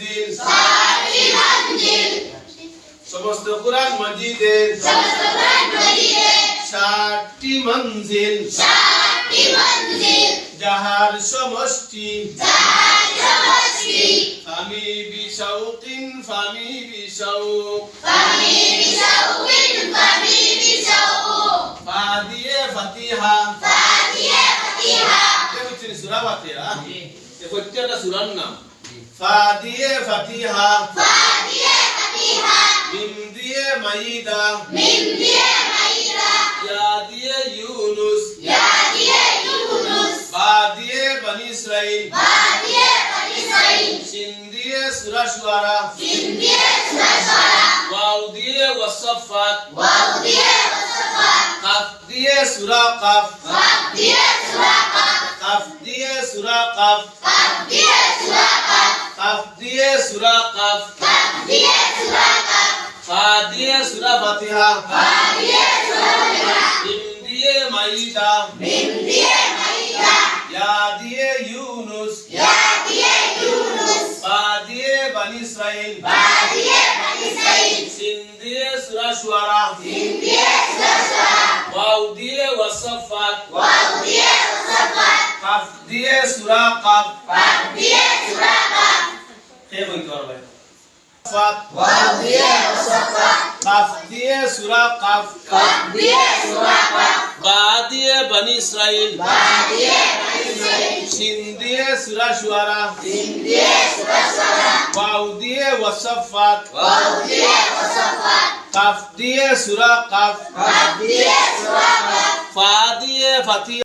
মঞ্জিল সমস্ত কোরআন মজিদের সমস্ত কোরআন মজিদে। ষাটটি মঞ্জিল। ষাটটি মঞ্জিল যাহার সমষ্টি। যার সমষ্টি ফামি বিশাউকিন ফামি বিশাউক। ফামি বিশাউকিন ফামি বিশাউক ফা দিয়ে ফাতিহা। ফাতিহা। সূরা প্রত্যেকটা সূরার নাম। ফা দিয়ে ফাতিহা। ফাতিহা ফাতিহা। মিম দিয়ে মাইদা। মিম দিয়ে মাইরা ইয়া দিয়ে ইউনুস। ইয়া দিয়ে ইউনুস। বা দিয়ে বনি ইসরাইল। বা দিয়ে বনি ইসরাইল। শিন দিয়ে সূরা শুআরা সিন দিয়ে সূরা শুআরা ওয়াও দিয়ে ওয়াসফাত। ওয়াও দিয়ে ওয়াসফাত। কাফ দিয়ে সূরা কাফ। কাফ দিয়ে সূরা কাফ। কাফ দিয়ে সূরা কাফ। কাফ দিয়ে কাফ দিয়ে সূরা কাফ। কাফ দিয়ে সূরা কাফ। ফা দিয়ে সূরা ফাতিহা। ফা দিয়ে সূরা ফাতিহা। মিম দিয়ে মাইদা। মিম দিয়ে মাইদা। ইয়া দিয়ে ইউনুস। ইয়া দিয়ে ইউনুস। বা দিয়ে বনি ইসরাইল। বা দিয়ে বনি ইসরাইল। শিন দিয়ে সূরা শুআরা সিন দিয়ে সূরা শুআরা ওয়াও দিয়ে ওয়াসফাত। ওয়াও দিয়ে ওয়াসফাত। কাফ দিয়ে সূরা কাফ। কাফ দিয়ে সূরা কাফ। ফাত ওয়াও দিয়ে ওয়াসফাত কাফ দিয়ে সূরা কাফ কাফ দিয়ে সূরা কাফ বা দিয়ে বনি ইসরাইল বা দিয়ে বনি ইসরাইল শিন দিয়ে সূরা শুআরা সিন দিয়ে সূরা শুআরা ওয়াও দিয়ে ওয়াসফাত ওয়াও দিয়ে ওয়াসফাত কাফ দিয়ে সূরা কাফ কাফ দিয়ে সূরা কাফ ফা দিয়ে ফাতিহা